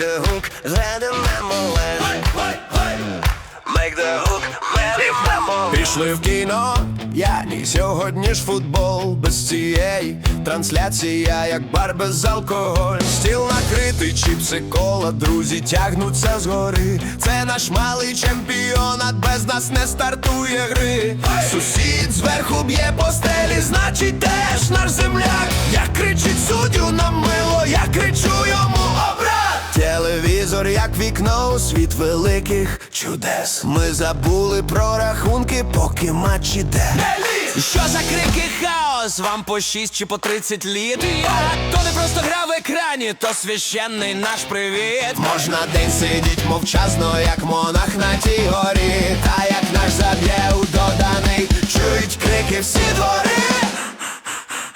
the hook, let it Make the hook, let it Пішли в кіно, я і сьогодні ж футбол без цієї трансляція, як бар без алкоголь. Стіл накритий, чіпси кола, друзі тягнуться з гори. Це наш малий чемпіонат, без нас не стартує гри. Сусід зверху б'є по стелі, значить теж наш земляк. Я кричить суддю нам мило, я кричу вікно у світ великих чудес. Ми забули про рахунки, поки матч іде. Що за крики хаос? Вам по 6 чи по 30 літ? А то не просто гра в екрані, то священний наш привіт. Можна день сидіть мовчазно, як монах на тій горі. Та як наш заб'є у доданий, чують крики всі двори.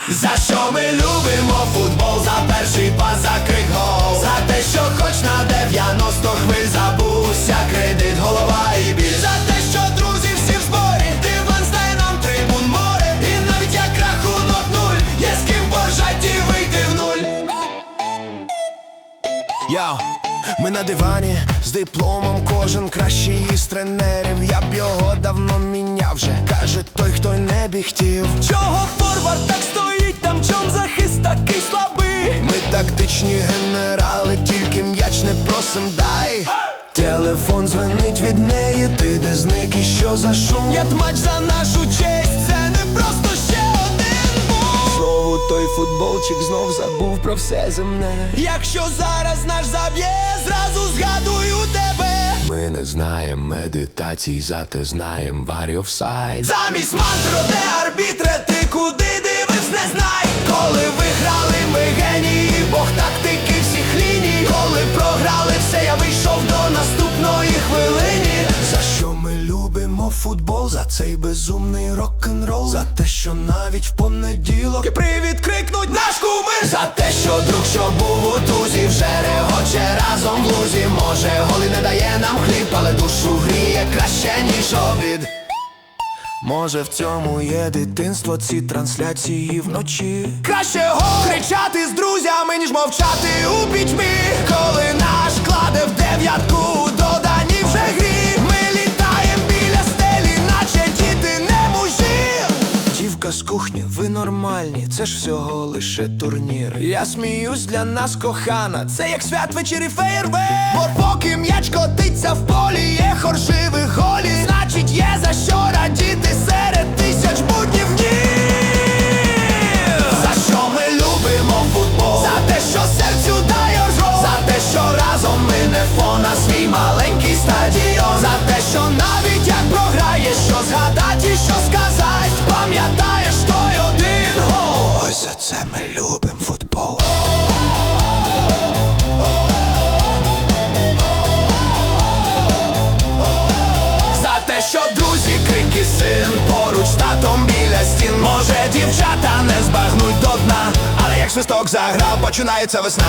За що ми любимо футбол? За перший пас, за крик гол За те, що хоч на 90 хвиль забувся кредит, голова і біль За те, що друзі всі в зборі, диван знає нам трибун море І навіть як рахунок нуль, є з ким житті вийти в нуль Йоу, ми на дивані з дипломом, кожен кращий із тренерів. Я б його давно міняв вже. Каже той, хто не бігтів. Чого форвард так стоїть, там чом захист такий слабий? Ми тактичні генерали, тільки м'яч не просим дай. Телефон дзвонить від неї, ти де зник і що за шум? Нет матч за нашу честь, це не просто ще один був. Знову той футболчик знов забув про все земне. Якщо зараз наш заб'є, зразу згадую тебе. Ми не знаємо медитацій, зате знаємо варі офсайд. Замість мантри, де арбітре, ти куди дивись, не знай. Футбол? За цей безумний рок-н-рол За те, що навіть в понеділок Привіт, крикнуть наш кумир. За те, що друг, що був у тузі, вже регоче разом в лузі. Може, голи не дає нам хліб, але душу гріє краще, ніж обід. Може, в цьому є дитинство, ці трансляції вночі. Краще гол кричати з друзями, ніж мовчати у пітьмі. Кухні, ви нормальні, це ж всього лише турнір. Я сміюсь для нас кохана, це як святвечір і фейерверк. Бо поки м'яч котиться в полі, є хоршивих Поруч біля стін Може дівчата не збагнуть до дна. Але як свисток заграв, починається весна